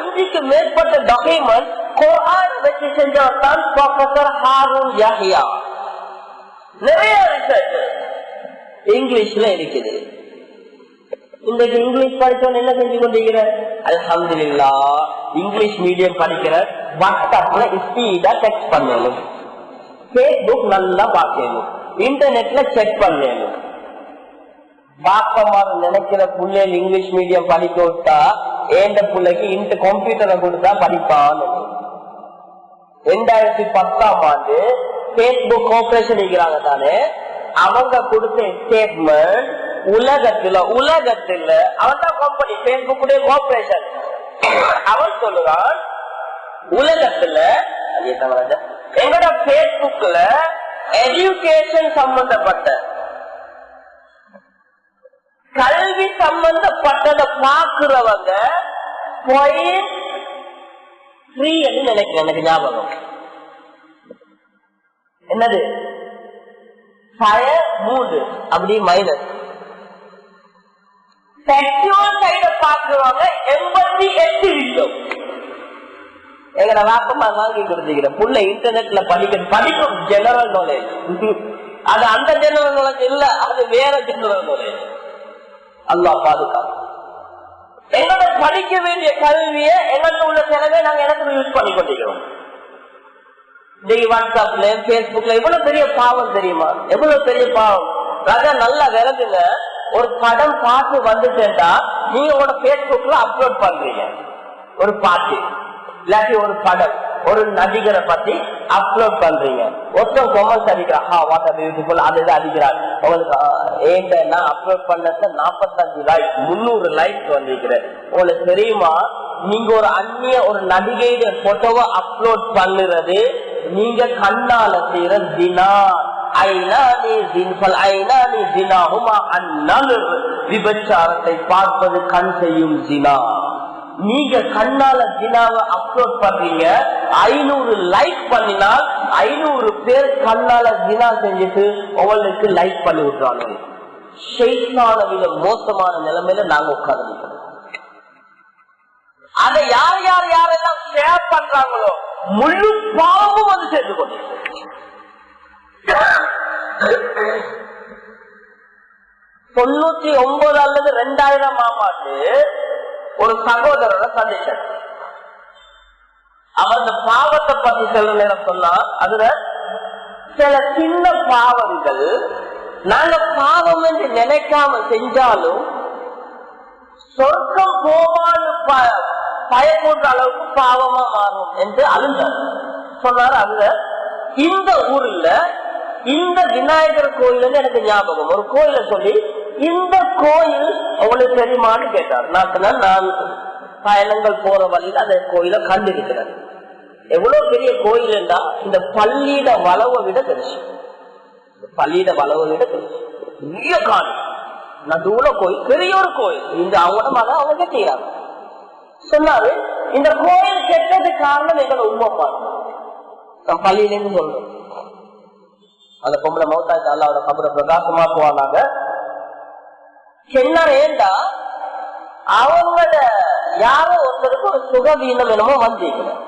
அஞ்சுக்கு மேற்பட்ட டாக்குமெண்ட் குரான் வச்சு செஞ்சவர் தான் ப்ரொஃபசர் ஹாரூன் யாஹியா. நிறைய ரிசர்ச் இங்கிலீஷ்ல இருக்குது. இன்றைக்கு இங்கிலீஷ் படிச்சவன் என்ன செஞ்சு கொண்டிருக்கிற அல்ஹம்துலில்லா இங்கிலீஷ் மீடியம் படிக்கிற வாட்ஸ்அப்ல ஸ்பீடா டெக்ஸ்ட் பண்ணணும். பேஸ்புக் நல்லா பார்க்கணும். இன்டர்நெட்ல செக் பண்ணணும். பாப்பமாறு நினைக்கிற பிள்ளைகள் இங்கிலீஷ் மீடியம் படிக்க விட்டா ஏண்ட பிள்ளைக்கு இன்ட் கம்ப்யூட்டரை கொடுத்தா படிப்பான்னு. ரெண்டாயிரத்தி பத்தாம் ஆண்டு பேஸ்புக் கார்பரேஷன் இருக்கிறாங்க தானே அவங்க கொடுத்த ஸ்டேட்மெண்ட் உலகத்துல உலகத்துல அவன் தான் கம்பெனி பேஸ்புக் கோபரேஷன் அவன் சொல்லுறான் உலகத்துல அது எங்களோட பேஸ்புக்ல எஜுகேஷன் சம்பந்தப்பட்ட கல்வி சம்பந்தப்பட்டதை பாக்குறவங்க பாயிண்ட் த்ரீ நினைக்கிறேன் எனக்கு ஞாபகம். என்னது? பய மூன்று அப்படி மைனஸ் செக்ஷுவல் சைட பாக்குறவங்க எண்பத்தி எட்டு வீதம் எங்கட வாக்கமா வாங்கி கொடுத்துக்கிறேன். புள்ள இன்டர்நெட்ல படிக்க படிக்கும் ஜெனரல் நாலேஜ் அது அந்த ஜெனரல் நாலேஜ் இல்ல அது வேற ஜெனரல் நாலேஜ் அல்லா பாதுகாப்பு எங்களை படிக்க வேண்டிய கல்வியை எங்களுக்கு உள்ள செலவை நாங்க எனக்கு யூஸ் பண்ணி கொண்டிருக்கிறோம். வாட்ஸ்அப்ல பேஸ்புக்ல எவ்வளவு பெரிய பாவம் தெரியுமா? எவ்வளவு பெரிய பாவம்? ராஜா நல்லா விளக்குங்க. ஒரு படம் பார்த்து வந்துட்டேன்டா நீங்க உங்களோட பேஸ்புக்ல அப்லோட் பண்றீங்க. ஒரு பாட்டு. இல்லாட்டி ஒரு படம். ஒரு நடிகரை பத்தி அப்லோட் பண்றீங்க. ஒருத்தர் கொமர்ஸ் அடிக்கிறான் ஹா வாட் பியூட்டிஃபுல் அது இது அடிக்கிறார் உங்களுக்கு ஏன்னா அப்லோட் பண்ணது நாற்பத்தஞ்சு லைக் முன்னூறு லைக் வந்திருக்கிறேன் உங்களுக்கு தெரியுமா? நீங்க ஒரு அந்நிய ஒரு நடிகையுடைய போட்டோவை அப்லோட் பண்ணுறது நீங்க கண்ணால செய்யற தினா. விபச்சாரத்தை பார்ப்பது கண் செய்யும் ஜினா நீங்க கண்ணால ஜினாவை அப்லோட் பண்றீங்க. ஐநூறு லைக் பண்ணினால் ஐநூறு பேர் கண்ணால ஜினா செஞ்சுட்டு உங்களுக்கு லைக் பண்ணி விட்டுறாங்க ஷெய்தான மோசமான நிலைமையில நாங்க உட்கார்ந்து அதை யார் யார் யாரெல்லாம் ஷேர் பண்றாங்களோ முழு பாவமும் வந்து சேர்ந்து கொண்டு தொண்ணூத்தி ஒன்பது அல்லது ரெண்டாயிரம் ஆண்டு ஒரு சகோதரரை சந்திச்சேன் அவர் அந்த பாவத்தை பத்தி சொல்ல நேரம் சொன்னா அதுல சில சின்ன பாவங்கள் நாங்க பாவம் என்று நினைக்காம செஞ்சாலும் சொர்க்கம் போவான்னு ப- பயப்படுற அளவுக்கு பாவமா மாறும் என்று அழுந்தார் சொன்னார் அங்க இந்த ஊர்ல இந்த விநாயகர் கோயில் எனக்கு ஞாபகம். ஒரு கோயில சொல்லி இந்த கோயில் உங்களுக்கு தெரியுமான்னு கேட்டார். நான் நான் பயணங்கள் போற வழியில அந்த கோயில கண்டிருக்கிறேன் எவ்வளவு பெரிய கோயில் என்றா இந்த பள்ளியிட வளவை விட பெருசு. பள்ளியிட வளவை விட பெருசு. பெரிய காணி நடுவுல கோயில் பெரிய ஒரு கோயில். இந்த அவங்களோட மகன் அவங்க செய்யறாங்க சொன்னாரு இந்த கோயில் கெட்டது காரணம் எங்களை உண்மைப்பா நான் பள்ளியிலேருந்து சொல்றேன் அந்த பொம்பளை மௌத்தாச்சு அல்லாவோட கபரை பிரகாசமாக்குவானாங்க சொன்னார் ஏண்டா அவங்கள யாரோ ஒருத்தருக்கு ஒரு சுகவீனம் என்னமோ வந்திருக்கிறேன்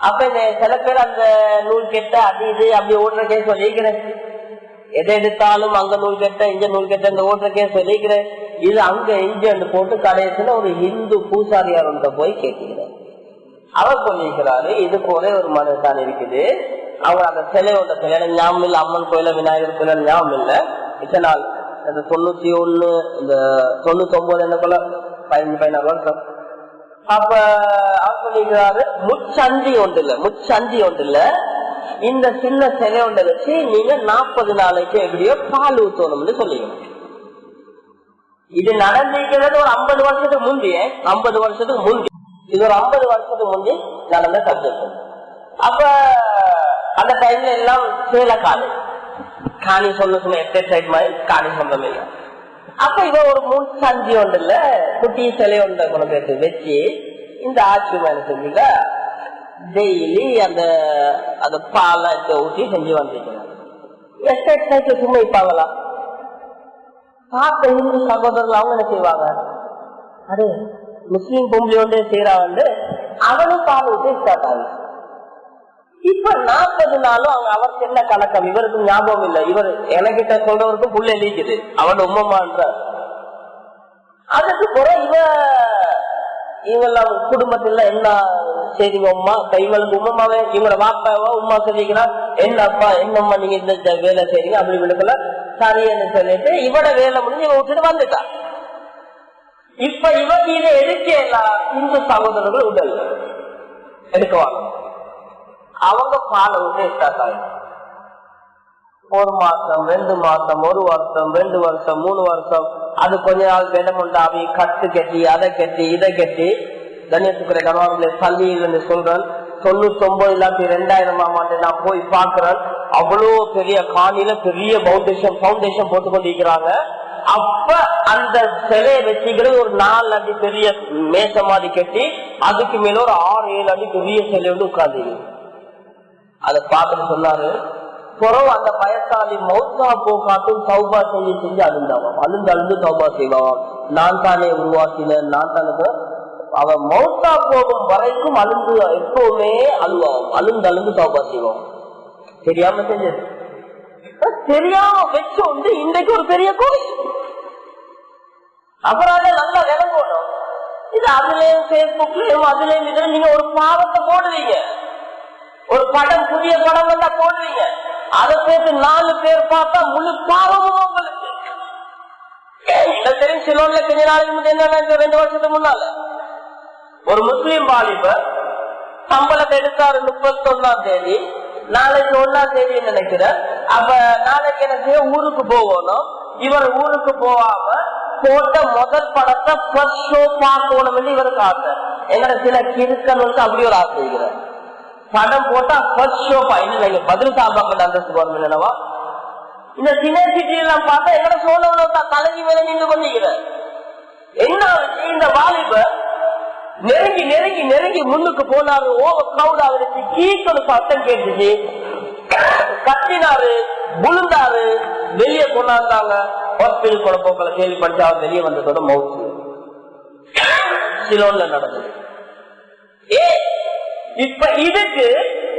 அப்ப இந்த சில பேர் அந்த நூல் கெட்ட அது இது அப்படி ஓடுற கேஸ் சொல்லிக்கிறேன் எதை எடுத்தாலும் அங்க நூல் கெட்ட இங்க நூல் கெட்ட இந்த ஓடுற கேஸ் சொல்லிக்கிறேன் இது அங்க இங்க போட்டு கடைசியில ஒரு இந்து பூசாரியார் போய் கேட்கிறேன் அவர் சொல்லியிருக்கிறாரு இது போல ஒரு மனதான் இருக்குது. அவங்க அந்த சிலையோட சிலை எனக்கு ஞாபகம் இல்லை அம்மன் கோயில விநாயகர் கோயில ஞாபகம் இல்லை. இத்தனை நாள் இந்த தொண்ணூத்தி ஒண்ணு இந்த தொண்ணூத்தி ஒன்பது என்ன போல பதினஞ்சு பதினாறு வருஷம் அப்ப அவர் சொல்லிக்கிறாரு முச்சந்தி ஒன்று இல்ல முச்சந்தி ஒன்று இல்ல. இந்த சின்ன சிலை ஒன்றை வச்சு நீங்க நாற்பது நாளைக்கு எப்படியோ பால் ஊத்தணும்னு சொல்லிக்கணும். இது நடந்திருக்கிறது ஒரு ஐம்பது வருஷத்துக்கு முந்தைய ஐம்பது வருஷத்துக்கு முந்தி. இது ஒரு ஐம்பது வருஷத்துக்கு முந்தி நடந்த சப்ஜெக்ட். அப்ப அந்த டைம்ல எல்லாம் சேல காணி சொன்ன சும்மா சொன்ன சைட் மாதிரி காணி சொந்தம் இல்லை அப்ப இவ ஒரு மூணு சந்தி ஒன்று இல்ல? குட்டி சிலை ஒன்ற கொண்டு வச்சு இந்த ஆட்சி மேல செஞ்சுங்க டெய்லி அந்த அந்த பாலை ஊற்றி செஞ்சு வந்துருக்கணும். எஸ்டேட் சைட்ல சும்மா வைப்பாங்களா பார்த்த இந்து சகோதரர்கள் அவங்க என்ன செய்வாங்க? அது முஸ்லீம் பொம்பளை ஒன்றே வந்து அவனும் பால் விட்டு ஸ்டார்ட் ஆகுது. இப்ப நாற்பது நாளும் அவங்க அவருக்கு என்ன கணக்கம்? இவருக்கு ஞாபகம் இல்லை. இவர் எனக்கிட்ட சொல்றவருக்கும் புள்ள எழுதிக்குது அவன் உம்மம்மான்ற. அதுக்கு பிறகு இவ இவெல்லாம் குடும்பத்துல என்ன செய்திங்க உமா கைவளுக்கு உமாவே இவங்களோட வாப்பாவா உமா சொல்லிக்கிறா? என்ன அப்பா என்னம்மா நீங்க இந்த வேலை செய்றீங்க? அப்படி விழுக்கல சரின்னு சொல்லிட்டு இவட வேலை முடிஞ்சு இவ விட்டுட்டு வந்துட்டா. இப்ப இவ மீது எடுக்கலாம் இந்து சகோதரர்கள் உடல். எடுக்குவாங்க அவங்க பாலை வந்து ஸ்டார்ட் ஆகும் ஒரு மாசம் ரெண்டு மாசம் ஒரு வருஷம் ரெண்டு வருஷம் மூணு வருஷம். அது கொஞ்ச நாள் விடம் கட்டு கட்டி அதை கட்டி இதை கட்டி கணேசுக்குறை கணவர்களை பள்ளியில் சொல்றேன். தொண்ணூத்தி ஒன்பது இல்லாட்டி ரெண்டாயிரம் ஆண்டு நான் போய் பாக்குறேன் அவ்வளவு பெரிய காணியில பெரிய பவுண்டேஷன் பவுண்டேஷன் போட்டு கொண்டிருக்கிறாங்க அப்ப அந்த சிலையை வச்சுக்கிறது ஒரு நாலு அடி பெரிய மேச மாதிரி கட்டி அதுக்கு மேல ஒரு ஆறு ஏழு அடி பெரிய சிலை வந்து உட்கார்ந்து அதை பார்த்துட்டு சொன்னாரு. புறவு அந்த பயத்தாளி மௌத்தா போக்காட்டும் சௌபா செய்ய செஞ்சு அழுந்தாவாம் அழுந்து அழுந்து சௌபா செய்வாவாம் நான் தானே உருவாக்கின நான் தானே அவன் மௌத்தா போகும் வரைக்கும் அழுந்து எப்பவுமே அழுவாவும் அழுந்து அழுந்து சௌபா செய்வோம் தெரியாம செஞ்சது. தெரியாம வச்சு வந்து இன்றைக்கு ஒரு பெரிய கோயில். அப்புறம் நல்லா விளங்கணும். இது அதுலயும் பேஸ்புக்லயும் அதுலயும் இதுல நீங்க ஒரு பாவத்தை போடுவீங்க. ஒரு படம் புதிய படம் வந்தா போடுவீங்க. அதை போட்டு நாலு பேர் பார்த்தா முழு பாவமும் உங்களுக்கு. தெரியும் சிலோன்ல கொஞ்ச நாளைக்கு முன்னாடி என்ன நடந்தது? ரெண்டு வருஷத்துக்கு முன்னால. ஒரு முஸ்லீம் வாலிபர் சம்பளத்தை எடுத்தாரு முப்பத்தி ஒன்னாம் தேதி. நாளைக்கு ஒன்னாம் தேதி நினைக்கிறேன். அப்ப நாளைக்கு எனக்கு ஊருக்கு போகணும். இவர் ஊருக்கு போகாம போட்ட முதல் படத்தை ஃபர்ஸ்ட் ஷோ பார்க்கணும் இவருக்கு ஆசை. எங்கட சில கிருக்கன் வந்து அப்படி ஒரு ஆசை இருக்கிறேன் படம் போட்டா ஃபர்ஸ்ட் ஷோ இல்ல நீங்க பதில் சாப்பாடு அந்த கவர்மெண்ட் என்னவா இந்த சின்ன எல்லாம் பார்த்தா எங்கட சோழ தலைவி மேல நின்று கொண்டிருக்கிறார். என்ன ஆச்சு? இந்த வாலிபர் நெருங்கி நெருங்கி நெருங்கி முன்னுக்கு போனாரு. ஓவர் கிரௌட் ஆகிருச்சு கீக்கொரு சத்தம் கேட்டுச்சு. கத்தினாரு புழுந்தாரு வெளியே கொண்டாந்தாங்க ஹாஸ்பிட்டல் கூட போக்கல கேள்விப்பட்டு அவர் வெளியே வந்ததோட மவுத்து சிலோன்ல நடந்தது. இப்ப இதுக்கு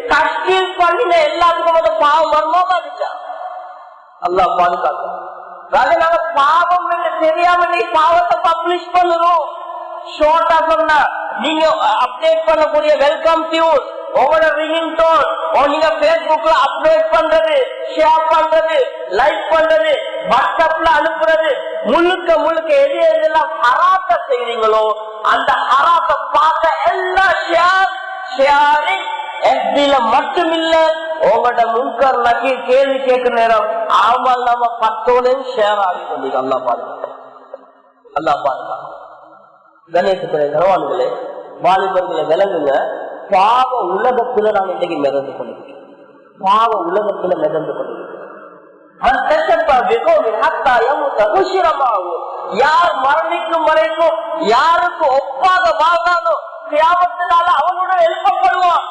கஷ்டம் பண்ணின எல்லாத்துக்கும் வந்து பாவம் வருமா பாதிச்சா அல்லா பாதுகாக்க பாவம் தெரியாம நீ பாவத்தை பப்ளிஷ் பண்ணணும். ஷோர்ட்டா சொன்னா நீங்க அப்டேட் பண்ணக்கூடிய வெல்கம் டியூன் உங்களோட ரிங்கிங் டோன் நீங்க பேஸ்புக்ல அப்டேட் பண்றது ஷேர் பண்றது லைக் பண்றது வாட்ஸ்அப்ல அனுப்புறது முழுக்க முழுக்க எது எதெல்லாம் ஹராத்த செய்றீங்களோ அந்த ஹராத்த பார்க்க எல்லாம் ஷேர் ஷேரிங் எஃபில மட்டுமில்ல. உங்களோட முன்கர் நக்கி கேள்வி கேட்கிற நேரம். ஆமால் நாம பத்தோடையும் ஷேர் ஆகி கொண்டீங்க அல்லா பாருங்க. அல்லா பாருங்க. கணேசத்துறை கனவான்களே வாலிபர்களை விளங்குங்க. பாவ உலகத்துல நாங்க இன்னைக்கு மிதந்து கொண்டிருக்கோம். பாவ உலகத்துல மிதந்து கொண்டிருக்கோம். யார் மரணிக்கும் வரைக்கும் யாருக்கு ஒப்பாக வாழ்ந்தாலும் தியாகத்தினால அவனோட எழுப்பப்படுவான்.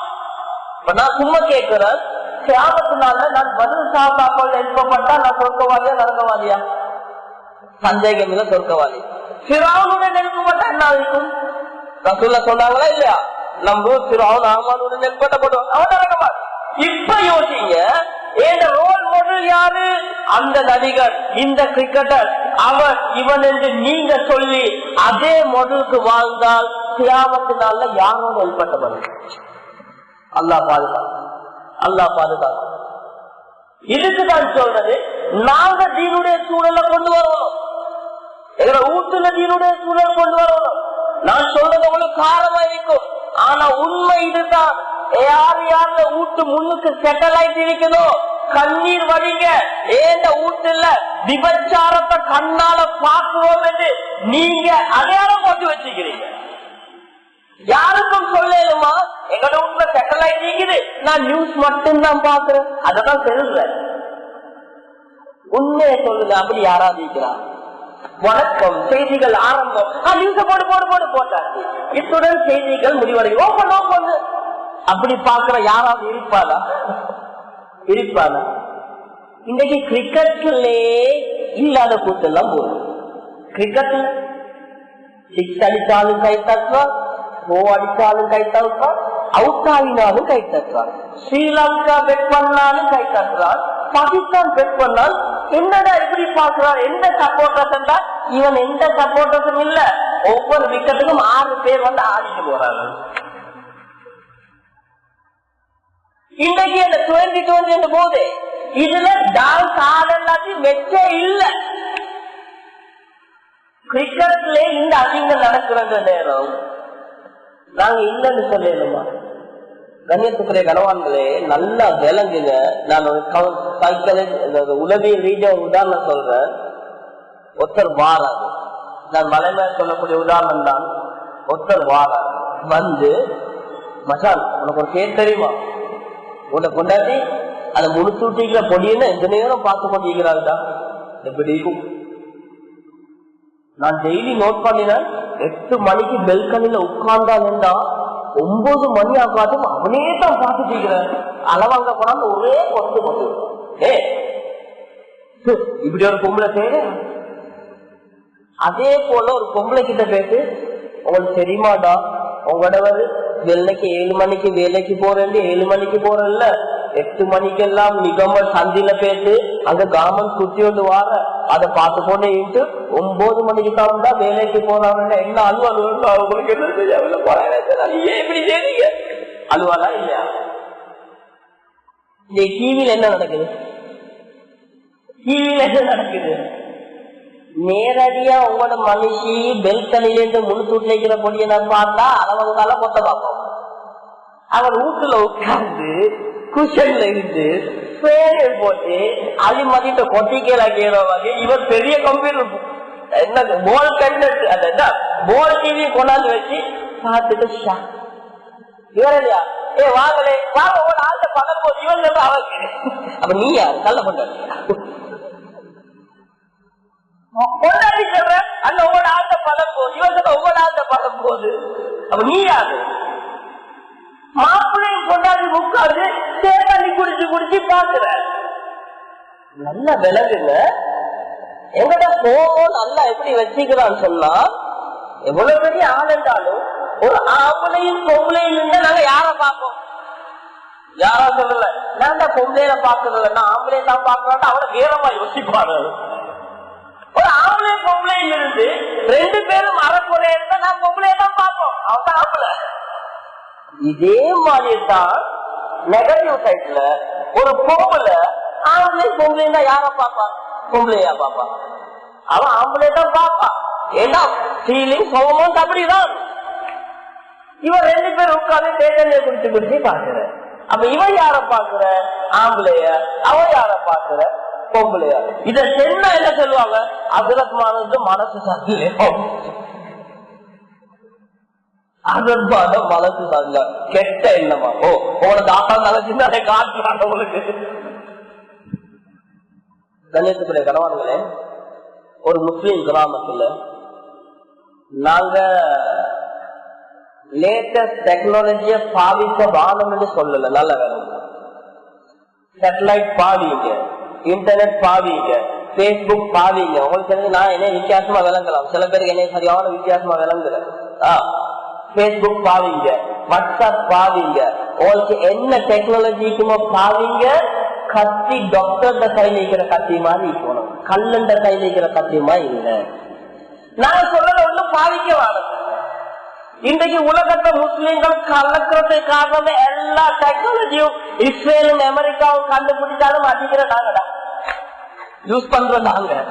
இப்ப நான் சும்மா கேட்கிறேன் தியாகத்தினால நான் பதில் சாப்பாக்கள் எழுப்பப்பட்டா நான் சொர்க்கவாதியா நரகவாதியா? சந்தேகம் இல்லை சொர்க்கவாதி. சிறாவுடன் எழுப்பப்பட்டா என்ன இருக்கும் ரசூல்ல சொன்னாங்களா இல்லையா? நம்ம சிறாவன் ஆமானுடன் எழுப்பப்பட்டப்படுவான் அவன் நரகவாதி. இப்ப யோசிங்க ஏன் ரோல் மாடல் யாரு? அந்த நடிகர் இந்த கிரிக்கெட்டர் அவன் இவன் என்று நீங்க சொல்லி அதே மொடலுக்கு வாழ்ந்தால் கிராமத்தினால யாரோட எழுப்பட்டவன் அல்லா பாதுகாப்பு அல்லா பாதுகாப்பு இதுக்குதான் சொல்றது நாங்க தீனுடைய சூழலை கொண்டு வரணும் எங்களை ஊட்டுல தீனுடைய சூழல் கொண்டு வரணும் நான் சொல்றது உங்களுக்கு காரமா இருக்கும். ஆனா உண்மை இதுதான். யார் யாருல ஊட்டு முன்னுக்கு செட்டல் ஆயிட்டு கண்ணீர் வடிங்க. ஏந்த ஊட்டுல விபச்சாரத்தை கண்ணால பாக்குவோம் என்று நீங்க அடையாளம் போட்டு வச்சுக்கிறீங்க. யாருக்கும் சொல்லலுமா எங்களோட வீட்டுல செட்டல் ஆயிட்டு இருக்குது நான் நியூஸ் மட்டும் தான் பாக்குறேன் அதான் சொல்றேன் உண்மையை சொல்லுங்க அப்படி யாராவது வணக்கம் செய்திகள் ஆரம்பம். நியூஸ போடு போடு போடு போட்டாச்சு இத்துடன் செய்திகள் முடிவடை ஓப்பன் ஓப்பன் அப்படி பாக்குற யாராவது இருப்பாளா? இருப்பாளா? இன்னைக்கு கிரிக்கெட்லே இல்லாத கூட்டெல்லாம் போதும் கிரிக்கெட்ல சிக்ஸ் அடித்தாலும் கை தத்துவம். ஓ அடிச்சாலும் கை தட்டுறான் அவுட் கை தட்டுறான் ஸ்ரீலங்கா பெட் பண்ணாலும் கை தட்டுறான் பாகிஸ்தான் பெட் பண்ணால் என்னடா இப்படி பாக்குறான் எந்த சப்போர்ட்டர்ஸ் இவன் எந்த சப்போர்ட்டர்ஸும் இல்ல. ஒவ்வொரு விக்கெட்டுக்கும் ஆறு பேர் வந்து ஆடிட்டு போறாங்க. இன்னைக்கு அந்த டுவெண்டி டுவெண்டி போது இதுல டான்ஸ் ஆட எல்லாத்தையும் வெச்சே இல்ல. கிரிக்கெட்ல இந்த அசிங்கம் நடக்கிறது நேரம். நாங்க இல்லைன்னு சொல்லணுமா கண்ணியத்துக்குரிய கனவான்களே நல்லா விளங்குங்க நான் ஒரு சைக்கிள் உளவியல் ரீதியா ஒரு உதாரணம் சொல்றேன். ஒருத்தர் வாராது நான் மலைமை சொல்லக்கூடிய உதாரணம் தான். ஒருத்தர் வாராது வந்து மசால் உனக்கு ஒரு பேர் தெரியுமா? உன்னை கொண்டாட்டி அதை முடிச்சு விட்டிக்கிற பொடியன்னு எந்த நேரம் பார்த்து தான் எப்படி இருக்கும் நான் டெய்லி நோட் பண்ணினேன். எட்டு மணிக்கு பெல்கனில உட்கார்ந்தாலுண்டா ஒன்பது மணி ஆகாதும் அவனே தான் பார்த்துட்டு அளவாங்க போனாலும் ஒரே கொண்டு கொண்டு ஏ இப்படி ஒரு பொம்பளை செய்ய அதே போல ஒரு பொம்பளை கிட்ட பேசு உங்களுக்கு தெரியுமாடா உங்களோட வெள்ளைக்கு ஏழு மணிக்கு வேலைக்கு போறேன் ஏழு மணிக்கு போறேன்ல. எட்டு மணிக்கெல்லாம் நிகம சந்தில பேசு அங்க காமன் சுத்தி வந்து வார அதை பார்த்து கொண்டு ஒன்பது மணிக்கு தான் தான் வேலைக்கு போறாங்க என்ன அலுவல் அவங்களுக்கு என்ன தெரியாமல போறாங்க. ஏன் இப்படி செய்றீங்க? அலுவலா இல்லையா? இந்த டிவியில என்ன நடக்குது? டிவியில என்ன நடக்குது? நேரடியா உங்களோட மனுஷி பெல்கனிலிருந்து முழுத்தூட்ல இருக்கிற பொடியை நான் பார்த்தா அளவங்கால கொத்த பார்ப்போம். அவர் வீட்டுல உட்கார்ந்து குஷன்ல இருந்து பேரை போட்டு அலி மதிட்ட கொட்டிக்கீழ கீழ வகை இவர் பெரிய கம்ப்யூட்டர் என்ன போல் கண்டட் அது என்ன போல் டிவி கொண்டாந்து வச்சு பார்த்துட்டு ஷா. இவர் இல்லையா ஏ வாங்கலே வாங்க ஒரு ஆள் பகல் போது இவன் வந்து அவருக்கு? அப்ப நீ யார்? நல்ல கொண்டாடு கொண்டாடி சொல்ற அந்த உங்களோட ஆழ்ந்த பதம் போது இவன் சொல்ற உங்களோட ஆழ்ந்த பதம் போது அப்ப நீ யாரு? மாப்பிள்ளையும் கொண்டாடி உட்காந்து தேத்தண்ணி குடிச்சு குடிச்சு பாக்குற நல்ல விலகுல எங்கட கோபம் நல்லா எப்படி வச்சுக்கிறான்னு சொன்னா எவ்வளவு பெரிய ஆள் என்றாலும் ஒரு ஆம்பளையும் பொம்பளையும் இருந்தா நாங்க யார பார்ப்போம்? யாரா சொல்லல? நான் தான் பொம்பளையில பாக்குறதுல நான் ஆம்பளையை தான் பாக்குறேன் அவரை வேறமா யோசிப்பாரு. ஒரு ஆம்பளை பொம்பளையில இருந்து ரெண்டு பேரும் அறக்குறை இருந்தா நான் பொம்பளையை தான் பார்ப்போம். அவன் ஆம்பளை. இதே மாதிரி தான் நெகட்டிவ் சைட்ல ஒரு பொம்பளை ஆம்பளை பொம்பளை யார பாப்பா பொம்பளையா பாப்பா அவன் ஆம்பளை தான் பாப்பா ஏன்னா ஃபீலிங் ஹோமோன்ஸ் அப்படிதான் இவன் ரெண்டு பேரும் உட்கார்ந்து தேர்தலை குடிச்சு குடிச்சு பாக்குற அப்ப இவன் யார பாக்குற ஆம்பளைய. அவன் யார பாக்குற பொம்பளையா. இத சென்னா என்ன சொல்லுவாங்க? அசுரத்மானது மனசு சந்தேகம் அதற்காக மனசு சங்க கெட்ட எண்ணமா? ஓ உங்களோட தாத்தா நினைச்சுன்னு காட்டுறாங்க உங்களுக்கு. கண்ணியத்துக்குரிய கணவான்களே ஒரு முஸ்லீம் கிராமத்துல நாங்க லேட்டஸ்ட் டெக்னாலஜிய பாவிக்க வானம்னு சொல்லல. நல்ல வேலை. சேட்டலைட் பாவிங்க இன்டர்நெட் பாவிங்க பேஸ்புக் பாவிங்க. உங்களுக்கு தெரிஞ்சு நான் என்ன வித்தியாசமா விளங்கலாம். சில பேருக்கு என்ன சரியான வித்தியாசமா விளங்குறேன் பேஸ்புக் பாவிங்க. வாட்ஸ்அப் பாவிங்க. உங்களுக்கு என்ன டெக்னாலஜிக்குமோ பாவிங்க. கத்தி டாக்டர் கையில இருக்கிற கத்தி மாதிரி இருக்கணும். கல்லண்ட கையில இருக்கிற கத்தி இல்ல. நான் சொல்றத ஒண்ணு பாவிக்க வாங்க. இன்றைக்கு உலகத்தை முஸ்லீம்கள் கலக்கிறதுக்கு காரணம் எல்லா டெக்னாலஜியும் இஸ்ரேலும் அமெரிக்காவும் கண்டுபிடிச்சாலும் அதிகிற நாங்கடா. யூஸ் பண்றோம் நாங்க.